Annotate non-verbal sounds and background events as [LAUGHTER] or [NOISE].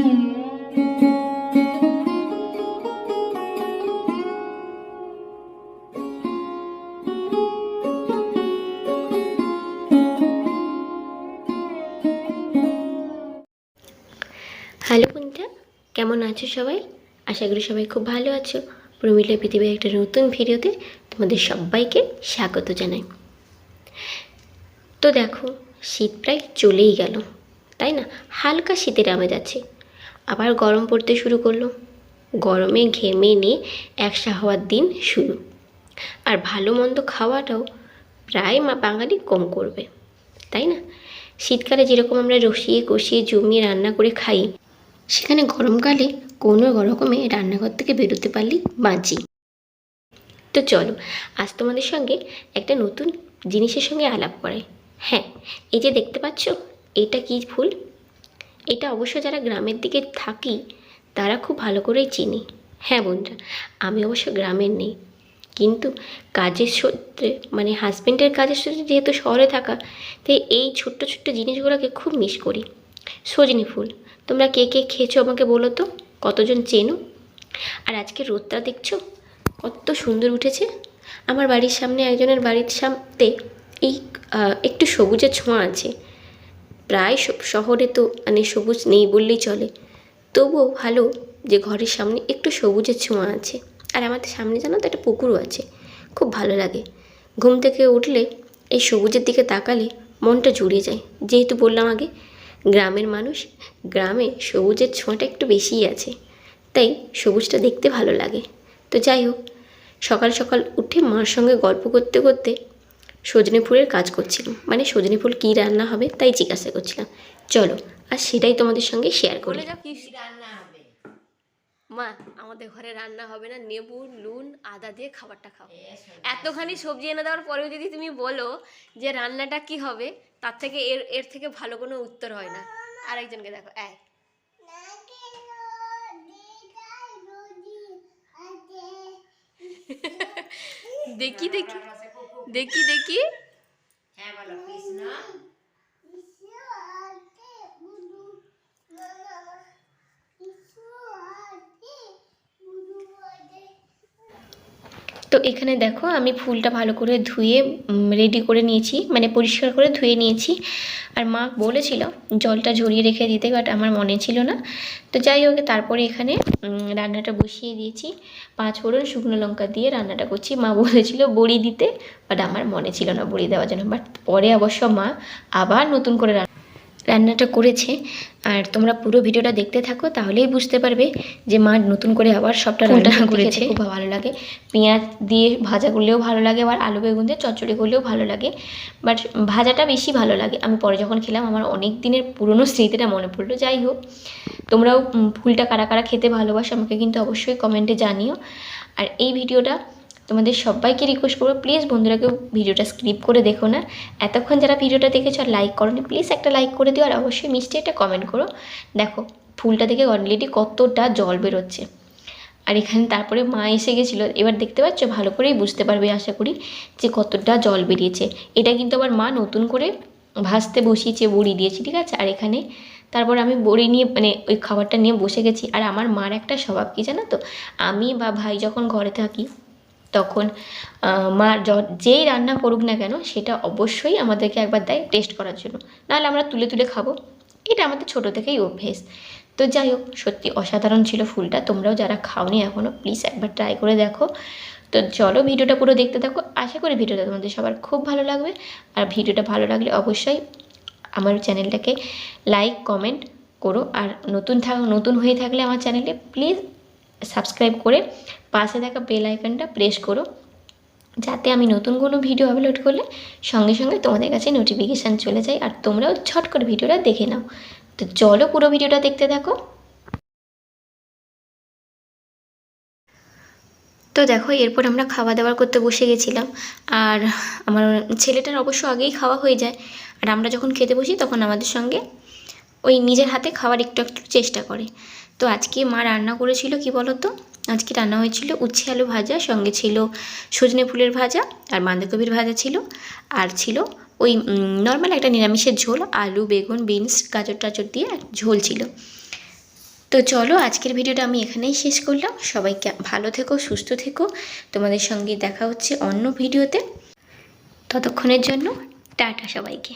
Hello বন্ধুরা কেমন আছো সবাই? আশা করি সবাই খুব ভালো আছো। প্রমিলা পৃথিবীর একটা নতুন ভিডিওতে তোমাদের সবাইকে স্বাগত জানাই। তো দেখো, শীত প্রায় চলেই গেল, তাই না? হালকা শীতের আমেজ আছে। আবার গরম পড়তে শুরু করল। গরমে ঘেমে নিয়ে একসা হওয়ার দিন শুরু। আর ভালো মন্দ খাওয়াটাও প্রায় মা বাঙালি কম করবে, তাই না? শীতকালে যেরকম আমরা রসিয়ে কষিয়ে জমিয়ে রান্না করে খাই, সেখানে গরমকালে কোনো রকমে রান্নাঘর থেকে বেরোতে পারলেই বাঁচি তো চলো, আজ তোমাদের সঙ্গে একটা নতুন জিনিসের সঙ্গে আলাপ করাই। হ্যাঁ এই যে দেখতে পাচ্ছ, এটা কি ফুল? এটা অবশ্য যারা গ্রামের দিকে থাকি, তারা খুব ভালো করেই চিনি। হ্যাঁ বন্ধুরা, আমি অবশ্য গ্রামের নেই। কিন্তু কাজের সূত্রে মানে হাজব্যান্ডের কাজের সূত্রে যেহেতু শহরে থাকা, তাই এই ছোট্ট ছোট্ট জিনিসগুলোকে খুব মিস করি। সজনি ফুল, তোমরা কে কে খেয়েছো আমাকে বলো তো? কতজন চেনো? আর আজকে রোদটা দেখছ? কত সুন্দর উঠেছে। আমার বাড়ির সামনে একজনের বাড়ির সামনে এই একটু সবুজের ছোঁয়া আছে। প্রায় শহরে তো মানে সবুজ নেই বললেই চলে। তবুও ভালো যে ঘরের সামনে একটু সবুজের ছোঁয়া আছে। আর আমাদের সামনে জানো তো একটা পুকুরও আছে। খুব ভালো লাগে। ঘুম থেকে উঠলে এই সবুজের দিকে তাকালে মনটা জুড়ে যায়। যেহেতু বললাম আগে, গ্রামের মানুষ গ্রামে সবুজের ছোঁয়াটা একটু বেশিই আছে। তাই সবুজটা দেখতে ভালো লাগে। তো যাই হোক, সকাল সকাল উঠে মার সঙ্গে গল্প করতে করতে সজনে ফুলের কাজ করছিলাম। মানে সজনে ফুল কী রান্না হবে তাই জিজ্ঞাসা করছিলাম। চলো আর সেটাই তোমাদের সঙ্গে শেয়ার করি। মা আমাদের ঘরে রান্না হবে না নেবু নুন আদা দিয়ে খাবারটা খাও। এতখানি সবজি এনে দেওয়ার পরেও যদি তুমি বলো যে রান্নাটা কি হবে তার থেকে এর এর থেকে ভালো কোনো উত্তর হয় না। আরেকজনকে দেখো এই। [LAUGHS] দেখি দেখি। দেখি দেখি হ্যাঁ বলো কৃষ্ণ তো এখানে দেখো আমি ফুলটা ভালো করে ধুয়ে রেডি করে নিয়েছি মানে পরিষ্কার করে ধুয়ে নিয়েছি। আর মা বলেছিল জলটা ঝরিয়ে রেখে দিতে বাট আমার মনে ছিল না। তো যাই হোক, তারপরে এখানে রান্নাটা বসিয়ে দিয়েছি। পাঁচ ফোড়ন শুকনো লঙ্কা দিয়ে রান্নাটা করছি। মা বলেছিল বড়ি দিতে বাট আমার মনে ছিল না বড়ি দেওয়ার জন্য। বাট পরে অবশ্য মা আবার নতুন করে রান্নাটা করেছে। আর তোমরা পুরো ভিডিওটা দেখতে থাকো তাহলেই বুঝতে পারবে যে মা নতুন করে আবার সবটা রান্না করেছে? খুব ভালো লাগে। পেঁয়াজ দিয়ে ভাজা করলেও ভালো লাগে আবার আলু বেগুন দিয়ে চচ্চড়ি করলেও ভালো লাগে। বাট ভাজাটা বেশি ভালো লাগে। আমি পরে যখন খেলাম আমার অনেক দিনের পুরনো স্মৃতিটা মনে পড়ল। যাই হোক তোমরাও ফুলটা কারা কারা খেতে ভালোবাসো আমাকে কিন্তু অবশ্যই কমেন্টে জানিও। আর এই ভিডিওটা তোমাদের সবাইকে রিকোয়েস্ট করব প্লিজ বন্ধুরা কেউ ভিডিওটা স্ক্রিপ করে দেখো না। এতক্ষণ যারা ভিডিওটা দেখেছ আর লাইক করোনি প্লিজ একটা লাইক করে দিও আর অবশ্যই মিষ্টি একটা কমেন্ট করো। দেখো, ফুলটা থেকে অলরেডি কতটা জল বেরোচ্ছে। আর এখানে তারপরে মা এসে গেছিল, এবার দেখতে পাচ্ছ, ভালো করেই বুঝতে পারবে আশা করি যে কতটা জল বেরিয়েছে। এটা কিন্তু আবার মা নতুন করে ভাজতে বসিয়েছে, বড়ি দিয়েছি, ঠিক আছে? আর এখানে তারপর আমি বড়ি নিয়ে মানে ওই খাবারটা নিয়ে বসে গেছি। আর আমার মার একটা স্বভাব কি জানো তো? আমি বা ভাই যখন ঘরে থাকি তখন মা যেই রান্না করুক না কেন, সেটা অবশ্যই আমাদেরকে একবার দেয় টেস্ট করার জন্য। নাহলে আমরা তুলে তুলে খাব। এটা আমাদের ছোটো থেকেই অভ্যেস। তো যাই হোক, সত্যি অসাধারণ ছিল ফুলটা। তোমরাও যারা খাওনি এখনও প্লিজ একবার ট্রাই করে দেখো। তো চলো ভিডিওটা পুরো দেখতে থাকো। আশা করি ভিডিওটা তোমাদের সবার খুব ভালো লাগবে। আর ভিডিওটা ভালো লাগলে অবশ্যই আমার চ্যানেলটাকে লাইক কমেন্ট করো। আর নতুন থাক নতুন হয়ে থাকলে আমার চ্যানেলে প্লিজ সাবস্ক্রাইব করে পাশে থাকা বেল আইকনটা প্রেস করো, যাতে আমি নতুন কোনো ভিডিও আপলোড করলে সঙ্গে সঙ্গে তোমাদের কাছে নোটিফিকেশান চলে যায় আর তোমরাও ছট করে ভিডিওটা দেখে নাও। তো চলো পুরো ভিডিওটা দেখতে থাকো। তো দেখো, এরপর আমরা খাওয়া দাওয়া করতে বসে গেছিলাম আর আমার ছেলেটার অবশ্য আগেই খাওয়া হয়ে যায় আর আমরা যখন খেতে বসি তখন আমাদের সঙ্গে ওই নিজের হাতে খাওয়ার একটু একটু চেষ্টা করে। তো আজকে মা রান্না করেছিল কি বলো তো আজকে রান্না হয়েছিল উচ্ছে আলু ভাজা, সঙ্গে ছিল সজনে ফুলের ভাজা আর বাঁধাকপির ভাজা ছিল আর ছিল ওই নর্মাল একটা নিরামিষের ঝোল, আলু, বেগুন বিনস গাজর টাজর দিয়ে ঝোল ছিল। তো চলো আজকের ভিডিওটা আমি এখানেই শেষ করলাম। সবাইকে ভালো থেকো, সুস্থ থেকো। তোমাদের সঙ্গে দেখা হচ্ছে অন্য ভিডিওতে। ততক্ষণের জন্য টাটা সবাইকে।